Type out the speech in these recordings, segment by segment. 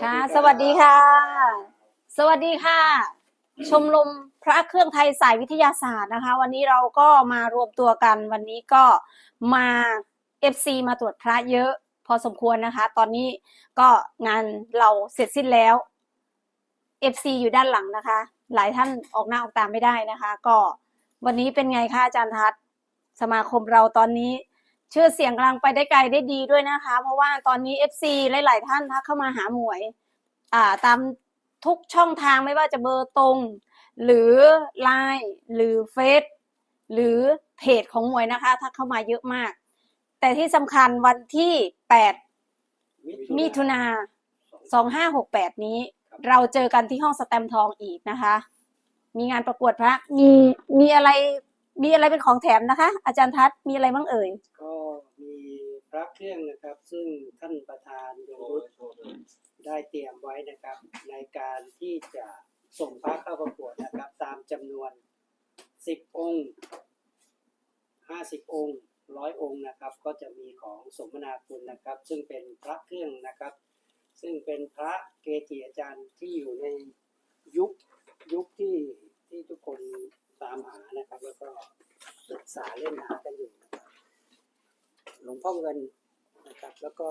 ค่ะ สวัสดีค่ะ สวัสดีค่ะ ชมรมพระเครื่องไทยสายวิทยาศาสตร์นะคะ วันนี้เราก็มารวมตัวกัน วันนี้ก็มา FC มาตรวจพระเยอะ พอสมควรนะคะ ตอนนี้ก็งานเราเสร็จสิ้นแล้ว FC อยู่ด้านหลังนะคะ หลายท่านออกหน้าออกตาไม่ได้นะคะ ก็วันนี้เป็นไงคะอาจารย์ทัศน์สมาคมเราตอนนี้ ชื่อเสียงกำลังไปได้ไกลได้ดีด้วยนะคะ เพราะว่าตอนนี้ FC หลาย ๆ ท่านทักเข้ามาหาหมวย อ่า ตามทุกช่องทางไม่ว่าจะเบอร์ตรง หรือไลน์หรือเฟซหรือเพจของหมวยนะคะทักเข้ามาเยอะมาก แต่ที่สำคัญวันที่ 8 มิถุนา2568 นี้ เราเจอกันที่ห้องสแตมป์ทองอีกนะคะ มีงานประกวดพระมีมีอะไรมีอะไรเป็นของแถมนะคะ อาจารย์ทัศน์มีอะไรบ้างเอ่ยก็มี พระเครื่องนะครับ ซึ่งท่านประธานยงรุตได้เตรียมไว้นะครับ ในการที่จะส่งพระเข้าประกวดนะครับ ตามจำนวน 10 องค์50 องค์ร้อยองค์นะครับ ก็จะมีของสมนาคุณนะครับ ซึ่งเป็นพระเครื่องนะครับ ซึ่งเป็นพระเกจิอาจารย์ที่อยู่ในยุคยุคที่ที่ทุกคนตามหานะครับ แล้วก็ศึกษาเล่นหากัน หลวงพ่อเงินนะครับ แล้วก็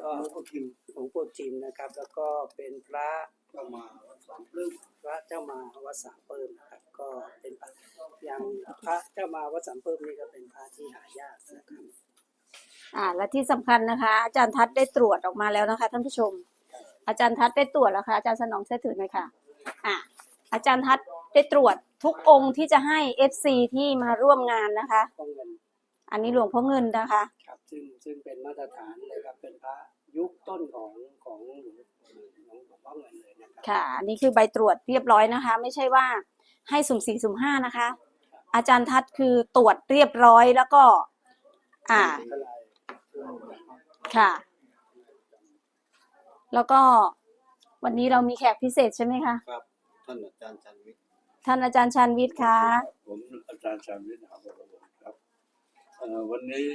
ก็หลวงพ่อจิมหลวงพ่อจิมนะครับ แล้วก็เป็นพระเจ้ามาวัดสามปลื้มพระเจ้ามาวัดสามปลื้มนะครับ ก็เป็นพระอย่างพระเจ้ามาวัดสามปลื้มนี่ก็เป็นพระที่หายากนะครับอ่า และที่สำคัญนะคะ อาจารย์ทัศน์ได้ตรวจออกมาแล้วนะคะท่านผู้ชม อาจารย์ทัศน์ได้ตรวจแล้วค่ะอาจารย์สนองเชื่อถือไหน่อยค่ะอ่าอาจารย์ทัศน์ ได้ตรวจทุกองค์ที่จะให้ FC ที่มาร่วมงานนะคะพ่อเงินอันนี้หลวงพ่อเงินนะคะ ครับซึ่งซึ่งเป็นมาตรฐานเลยครับเป็นพระยุคต้นของของหลวงหลวงพ่อเงินเลยนะครับค่ะอันนี้คือใบตรวจเรียบร้อยนะคะ ไม่ใช่ว่าให้สุ่มสี่สุ่มห้านะคะ อาจารย์ทัศน์คือตรวจเรียบร้อยแล้วก็ อ่าค่ะ แล้วก็วันนี้เรามีแขกพิเศษใช่ไหมคะ ครับ ท่านอาจารย์ชันวิทย์ ท่านอาจารย์ชานวิทย์คะผมอาจารย์ชันวิทย์หาบรบุตรครับวันนี้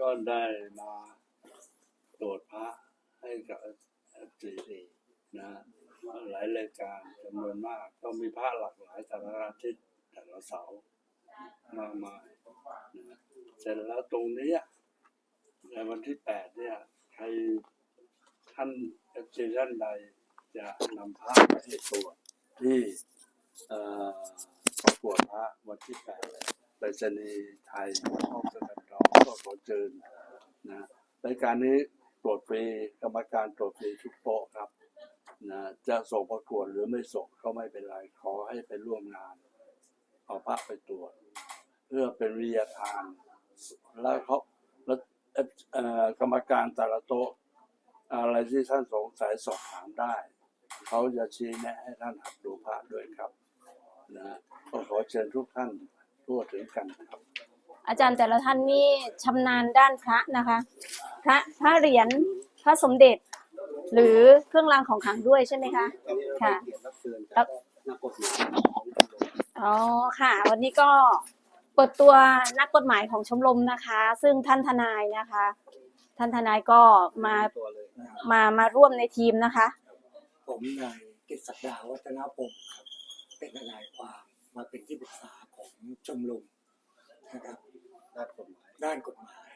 ก็ได้มาตรวจพระให้กับสี่สี่นะหลายรายการจำนวนมากก็มีพระหลากหลายแต่ละอาทิตย์แต่ละเสาร์มากมายนะเสร็จแล้วตรงนี้ในวันที่แปดเนี่ยใครท่านเอฟซีท่านใดจะนำพระไปให้ตรวจที่ ประกวดพระวันที่แปดไปรษณีย์ไทยห้องสกัดเราก็ขอเชิญนะรายการนี้ตรวจฟรีกรรมการตรวจฟรีทุกโต๊ะครับนะจะส่งประกวดหรือไม่ส่งก็ไม่เป็นไรขอให้ไปร่วมงาน เอาพระไปตรวจ เพื่อเป็นวิทยาทาน แล้วเขาแล้วเอ่อกรรมการแต่ละโต๊ะอะไรที่ท่านสงสัยสอบถามได้ เขาจะชี้แนะให้ท่านหัดดูพระด้วยครับ นะก็ขอเชิญทุกท่านทั่วถึงกันครับ อาจารย์แต่ละท่านนี่ชำนาญด้านพระนะคะ พระพระเหรียญพระสมเด็จ หรือเครื่องรางของขลังด้วยใช่ไหมคะ ค่ะเกียรติรับเชิญครัจากบนักกฎหมายของชมรมอ๋อค่ะ วันนี้ก็เปิดตัวนักกฎหมายของชมรมนะคะ ซึ่งท่านทนายนะคะ ท่านทนายก็มาตัวเลยมามาร่วมในทีมนะคะ ผมนายกฤษดาวัฒนพงศ์ครับ เป็นทนายความมาเป็นที่ปรึกษาของชมรมนะครับ ด้านกฎหมาย ด้านกฎหมาย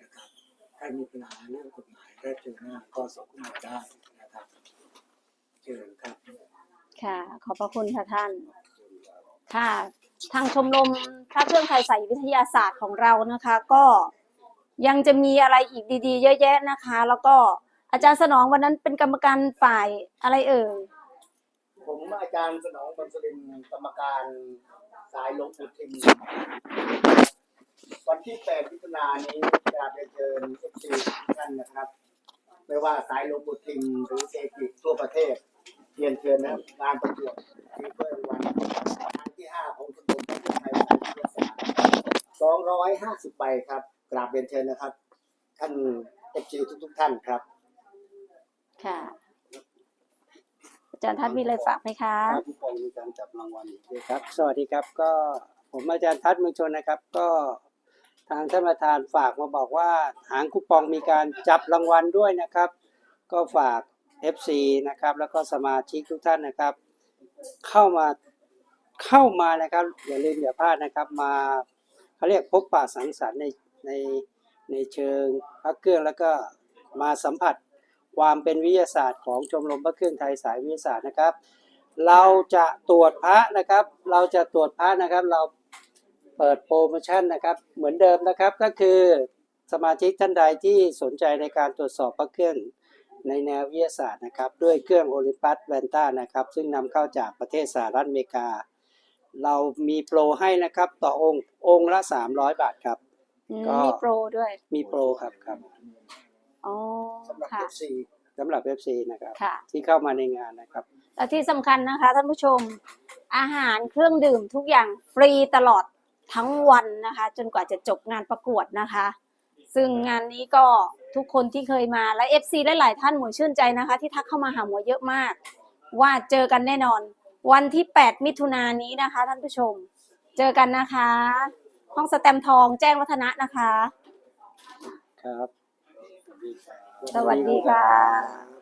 นะครับถ้ามีปัญหาเรื่องกฎหมายก็เจอหน้าก็สอบถามได้นะครับเชิญครับค่ะ ขอบพระคุณค่ะท่าน ค่ะ ทางชมรมพระเครื่องไทยสายวิทยาศาสตร์ของเรานะคะ ก็ยังจะมีอะไรอีกดี ๆ เยอะแยะนะคะ แล้วก็อาจารย์สนองวันนั้นเป็นกรรมการฝ่ายอะไรเอ่ย ผมอาจารย์สนองบรรสลินกรรมการสายลงปู่ทิมวันที่8มิถุนายนนี้กราบเรียนเชิญเอฟซีทุกท่านนะครับ ไม่ว่าสายลงปู่ทิมหรือเซกิทั่วประเทศเรียนเชิญนะครับงานประกวดมีเพิ่มวันครั้งที่ 5 ของชมรมประเทศไทยสายวิทยาศาสตร์250ใบครับ กราบเรียนเชิญนะครับ ท่านเอฟซีทุกๆท่านครับ ค่ะ จารย์ทัศน์มีอะไรฝากไหมคะครับผู้กองมีการจับรางวัลอีกด้วยครับ สวัสดีครับก็ผมอาจารย์ทัศน์เมืองชนนะครับ ก็ทางท่านประธานฝากมาบอกว่าหางคูปองมีการจับรางวัลด้วยนะครับ ก็ฝาก FC นะครับแล้วก็สมาชิกทุกท่านนะครับ เข้ามาเข้ามานะครับอย่าลืมอย่าพลาดนะครับ มาเขาเรียกพบปะสังสรรค์ในในในเชิงพระเครื่องแล้วก็มาสัมผัส ความเป็นวิทยาศาสตร์ของชมรมพระเครื่องไทยสายวิทยาศาสตร์นะครับ เราจะตรวจพระนะครับ เราจะตรวจพระนะครับ เราเปิดโปรโมชั่นนะครับเหมือนเดิมนะครับก็คือสมาชิกท่านใดที่สนใจในการตรวจสอบพระเครื่องในแนววิทยาศาสตร์นะครับ ด้วยเครื่องโอลิมปัสแวนต้านะครับ ซึ่งนำเข้าจากประเทศสหรัฐอเมริกา เรามีโปรให้นะครับ ต่อองค์องค์ละ 300 บาทครับอืมก็มีโปรด้วย มีโปรครับครับ อ๋อสำหรับค่ะ FC สำหรับ FC นะครับ ค่ะ ที่เข้ามาในงานนะครับ และที่สำคัญนะคะท่านผู้ชม อาหารเครื่องดื่มทุกอย่างฟรีตลอดทั้งวันนะคะ จนกว่าจะจบงานประกวดนะคะ ซึ่งงานนี้ก็ทุกคนที่เคยมาและ FC หลาย ๆ ท่านหมวยชื่นใจนะคะ ที่ทักเข้ามาหาหมวยเยอะมาก ว่าเจอกันแน่นอน วันที่ 8 มิถุนายนนี้นะคะ ท่านผู้ชม เจอกันนะคะ ห้องสแตมป์ทองแจ้งวัฒนะนะคะ ครับ สวัสดีค่ะ